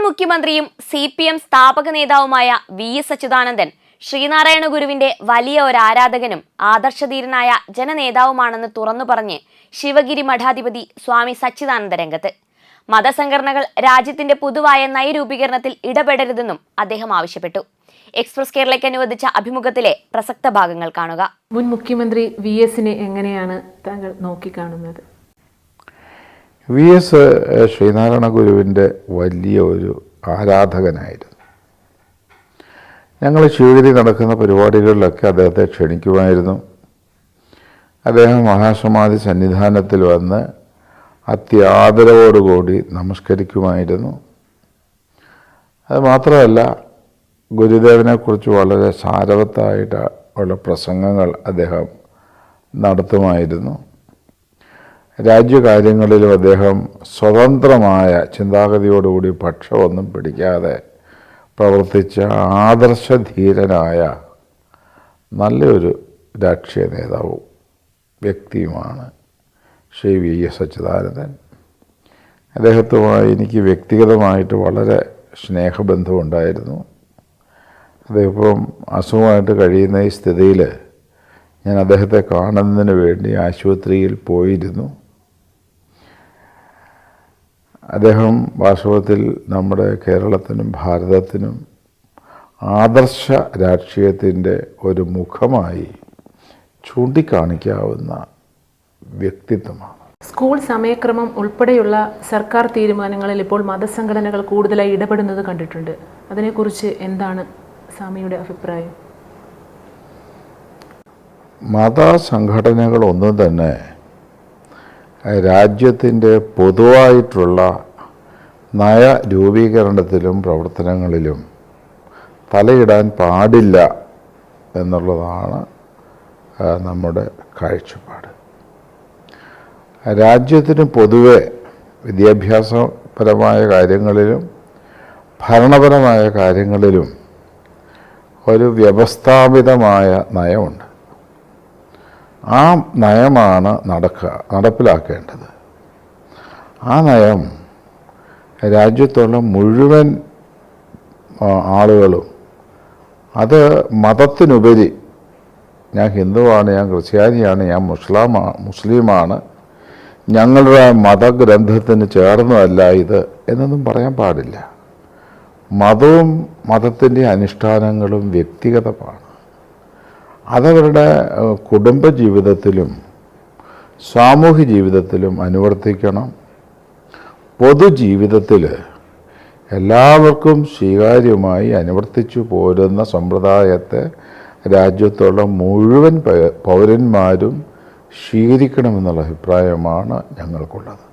മുഖ്യമന്ത്രിയും C P M സ്ഥാപക നേതാവുമായ വി എസ് അച്യുതാനന്ദൻ ശ്രീനാരായണ ഗുരുവിന്റെ വലിയ ഒരു ആരാധകനും ആദർശധീരനായ ജനനേതാവുമാണെന്ന് തുറന്നു പറഞ്ഞ് ശിവഗിരി മഠാധിപതി സ്വാമി സച്ചിദാനന്ദ രംഗത്ത്. മതസംഘടനകൾ രാജ്യത്തിന്റെ പൊതുവായ നയരൂപീകരണത്തിൽ ഇടപെടരുതെന്നും അദ്ദേഹം ആവശ്യപ്പെട്ടു. എക്സ്പ്രസ് കേരളയ്ക്ക് അനുവദിച്ച അഭിമുഖത്തിലെ പ്രസക്ത ഭാഗങ്ങൾ കാണുക. മുൻ മുഖ്യമന്ത്രി വി എസിനെ എങ്ങനെയാണ് താങ്കൾ നോക്കിക്കാണുന്നത്? വി എസ് ശ്രീനാരായണ ഗുരുവിന്റെ വലിയ ഒരു ആരാധകനായിരുന്നു. ഞങ്ങൾ ശിവഗിരി നടക്കുന്ന പരിപാടികളിലൊക്കെ അദ്ദേഹത്തെ ക്ഷണിക്കുമായിരുന്നു. അദ്ദേഹം മഹാസമാധി സന്നിധാനത്തിൽ വന്ന് അത്യാദരവോടുകൂടി നമസ്കരിക്കുമായിരുന്നു. അത് മാത്രമല്ല ഗുരുദേവനെക്കുറിച്ച് വളരെ സാരവത്തായിട്ട് ഉള്ള പ്രസംഗങ്ങൾ അദ്ദേഹം നടത്തുമായിരുന്നു. രാജ്യകാര്യങ്ങളിലും അദ്ദേഹം സ്വതന്ത്രമായ ചിന്താഗതിയോടുകൂടി പക്ഷമൊന്നും പിടിക്കാതെ പ്രവർത്തിച്ച ആദർശധീരനായ നല്ലൊരു രാഷ്ട്രീയ നേതാവും വ്യക്തിയുമാണ് ശ്രീ വി എസ് അച്യുതാനന്ദൻ. അദ്ദേഹത്തുമായി എനിക്ക് വ്യക്തിഗതമായിട്ട് വളരെ സ്നേഹബന്ധമുണ്ടായിരുന്നു. അദ്ദേഹം അസുഖമായിട്ട് കഴിയുന്ന ഈ സ്ഥിതിയിൽ ഞാൻ അദ്ദേഹത്തെ കാണുന്നതിന് വേണ്ടി ആശുപത്രിയിൽ പോയിരുന്നു. അദ്ദേഹം വാസ്തവത്തിൽ നമ്മുടെ കേരളത്തിനും ഭാരതത്തിനും ആദർശ രാഷ്ട്രീയത്തിന്റെ ഒരു മുഖമായി ചൂണ്ടിക്കാണിക്കാവുന്ന വ്യക്തിത്വമാണ്. സ്കൂൾ സമയക്രമം ഉൾപ്പെടെയുള്ള സർക്കാർ തീരുമാനങ്ങളിൽ ഇപ്പോൾ മതസംഘടനകൾ കൂടുതലായി ഇടപെടുന്നത് കണ്ടിട്ടുണ്ട്. അതിനെക്കുറിച്ച് എന്താണ് സ്വാമിയുടെ അഭിപ്രായം? മതസംഘടനകളൊന്നും തന്നെ രാജ്യത്തിന്റെ പൊതുവായിട്ടുള്ള നയ രൂപീകരണത്തിലും പ്രവർത്തനങ്ങളിലും തലയിടാൻ പാടില്ല എന്നുള്ളതാണ് നമ്മുടെ കാഴ്ചപ്പാട്. രാജ്യത്തിന് പൊതുവെ വിദ്യാഭ്യാസപരമായ കാര്യങ്ങളിലും ഭരണപരമായ കാര്യങ്ങളിലും ഒരു വ്യവസ്ഥാപിതമായ നയമുണ്ട്. ആ നയമാണ് നടക്കുക നടപ്പിലാക്കേണ്ടത്. ആ നയം രാജ്യത്തുള്ള മുഴുവൻ ആളുകളും അത് മതത്തിനുപരി ഞാൻ ഹിന്ദുവാണ് ഞാൻ ക്രിസ്ത്യാനിയാണ് ഞാൻ മുസ്ലാമാ മുസ്ലിമാണ് ഞങ്ങളുടെ മതഗ്രന്ഥത്തിന് ചേർന്നതല്ല ഇത് എന്നൊന്നും പറയാൻ പാടില്ല. മതവും മതത്തിന്റെ അനുഷ്ഠാനങ്ങളും വ്യക്തിഗതമാണ്. അതവരുടെ കുടുംബ ജീവിതത്തിലും സാമൂഹ്യ ജീവിതത്തിലും അനുവർത്തിക്കണം. പൊതുജീവിതത്തിൽ എല്ലാവർക്കും സ്വീകാര്യമായി അനുവർത്തിച്ചു പോരുന്ന സമ്പ്രദായത്തെ രാജ്യത്തുള്ള മുഴുവൻ പൗരന്മാരും സ്വീകരിക്കണമെന്നുള്ള അഭിപ്രായമാണ് ഞങ്ങൾക്കുള്ളത്.